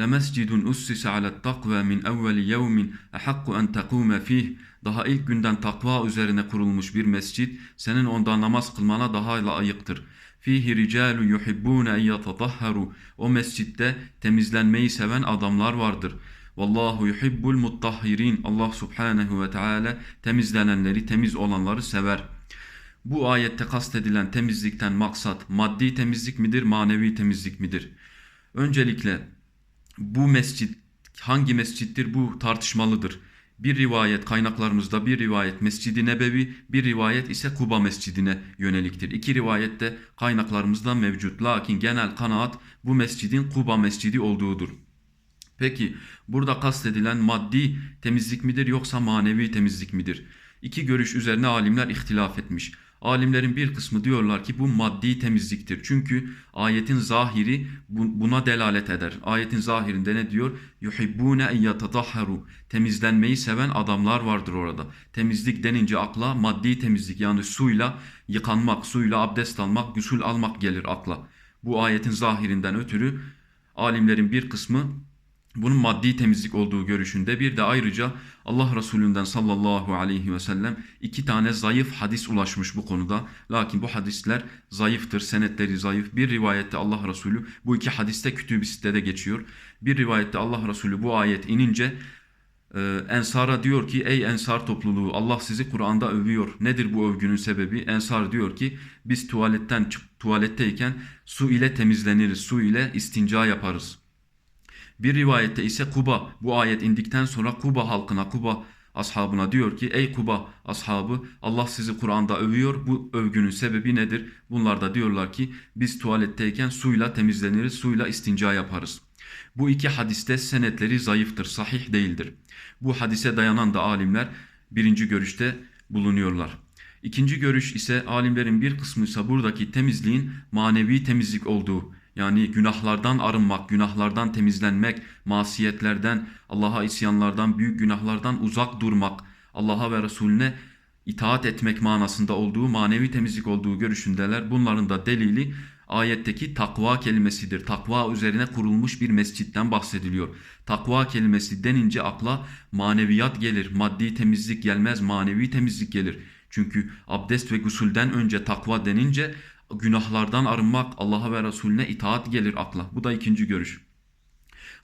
لَمَسْجِدٌ أُسِّسَ عَلَى التَّقْوَى مِنْ اَوَّلِ يَوْمٍ اَحَقُّ اَنْ تَقُومَ ف۪يهِ Daha ilk günden takva üzerine kurulmuş bir mescit, senin onda namaz kılmana daha layıktır. Fihi ricalu yuhibbun en yatatahharu. O mescitte temizlenmeyi seven adamlar vardır. Vallahu yuhibbul muttahhirin. Allah subhanehu ve teala temizlenenleri, temiz olanları sever. Bu ayette kastedilen temizlikten maksat maddi temizlik midir, manevi temizlik midir? Öncelikle bu mescit hangi mescittir bu tartışmalıdır. Bir rivayet kaynaklarımızda bir rivayet Mescid-i Nebevi, bir rivayet ise Kuba Mescidine yöneliktir. İki rivayet de kaynaklarımızda mevcut. Lakin genel kanaat bu mescidin Kuba Mescidi olduğudur. Peki burada kastedilen maddi temizlik midir yoksa manevi temizlik midir? İki görüş üzerine alimler ihtilaf etmiş. Alimlerin bir kısmı diyorlar ki bu maddi temizliktir. Çünkü ayetin zahiri bu- buna delalet eder. Ayetin zahirinde ne diyor? Yuhibbune en yatatahharu. Temizlenmeyi seven adamlar vardır orada. Temizlik denince akla maddi temizlik yani suyla yıkanmak, suyla abdest almak, gusül almak gelir akla. Bu ayetin zahirinden ötürü alimlerin bir kısmı bunun maddi temizlik olduğu görüşünde bir de ayrıca Allah Resulü'nden sallallahu aleyhi ve sellem iki tane zayıf hadis ulaşmış bu konuda. Lakin bu hadisler zayıftır, senetleri zayıf. Bir rivayette Allah Resulü bu iki hadiste kütüb-i sitede geçiyor. Bir rivayette Allah Resulü bu ayet inince e, Ensar'a diyor ki ey Ensar topluluğu Allah sizi Kur'an'da övüyor. Nedir bu övgünün sebebi? Ensar diyor ki biz tuvaletten tuvaletteyken su ile temizleniriz, su ile istinca yaparız. Bir rivayette ise Kuba bu ayet indikten sonra Kuba halkına Kuba ashabına diyor ki ey Kuba ashabı Allah sizi Kur'an'da övüyor. Bu övgünün sebebi nedir? Bunlar da diyorlar ki biz tuvaletteyken suyla temizleniriz, suyla istinca yaparız. Bu iki hadiste senetleri zayıftır, sahih değildir. Bu hadise dayanan da alimler birinci görüşte bulunuyorlar. İkinci görüş ise alimlerin bir kısmı ise buradaki temizliğin manevi temizlik olduğu yani günahlardan arınmak, günahlardan temizlenmek, masiyetlerden, Allah'a isyanlardan, büyük günahlardan uzak durmak, Allah'a ve Resulüne itaat etmek manasında olduğu, manevi temizlik olduğu görüşündeler. Bunların da delili ayetteki takva kelimesidir. Takva üzerine kurulmuş bir mescitten bahsediliyor. Takva kelimesi denince akla maneviyat gelir. Maddi temizlik gelmez, manevi temizlik gelir. Çünkü abdest ve gusülden önce takva denince günahlardan arınmak, Allah'a ve Resulüne itaat gelir akla. Bu da ikinci görüş.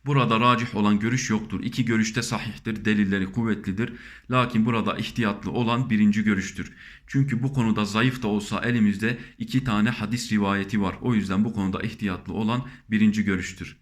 Burada racih olan görüş yoktur. İki görüşte sahihtir, delilleri kuvvetlidir. Lakin burada ihtiyatlı olan birinci görüştür. Çünkü bu konuda zayıf da olsa elimizde iki tane hadis rivayeti var. O yüzden bu konuda ihtiyatlı olan birinci görüştür.